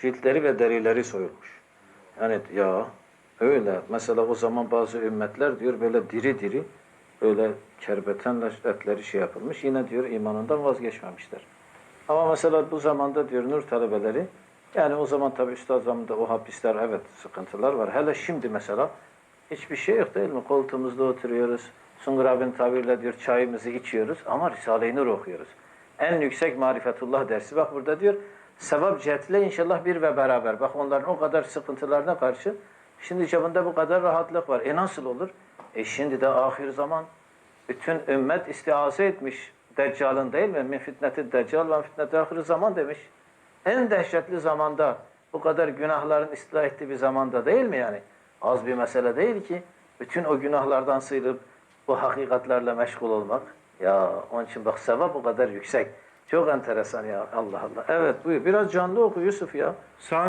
ciltleri ve derileri soyulmuş. Yani ya öyle. Mesela o zaman bazı ümmetler diyor böyle diri diri öyle kerbetenle etleri şey yapılmış. Yine diyor imanından vazgeçmemişler. Ama mesela bu zamanda diyor nur talebeleri yani o zaman tabii üstad zamanında o hapisler evet sıkıntılar var. Hele şimdi mesela hiçbir şey yok değil mi? Koltuğumuzda oturuyoruz. Sungur abinin tabirle diyor çayımızı içiyoruz ama Risale-i Nur okuyoruz. En yüksek marifetullah dersi. Bak burada diyor sevap cihetiyle inşallah bir ve beraber. Bak onların o kadar sıkıntılarına karşı şimdi cebinde bu kadar rahatlık var. E nasıl olur? E şimdi de ahir zaman bütün ümmet istiaze etmiş. Deccal'ın değil mi? Min fitneti deccal ve fitneti ahir zaman demiş. En dehşetli zamanda bu kadar günahların ıslah ettiği bir zamanda değil mi yani? Az bir mesele değil ki. Bütün o günahlardan sıyrılıp bu hakikatlerle meşgul olmak. Ya onun için bak sevap bu kadar yüksek. Çok enteresan ya Allah Allah. Evet buyur. Biraz canlı oku Yusuf ya. Sağ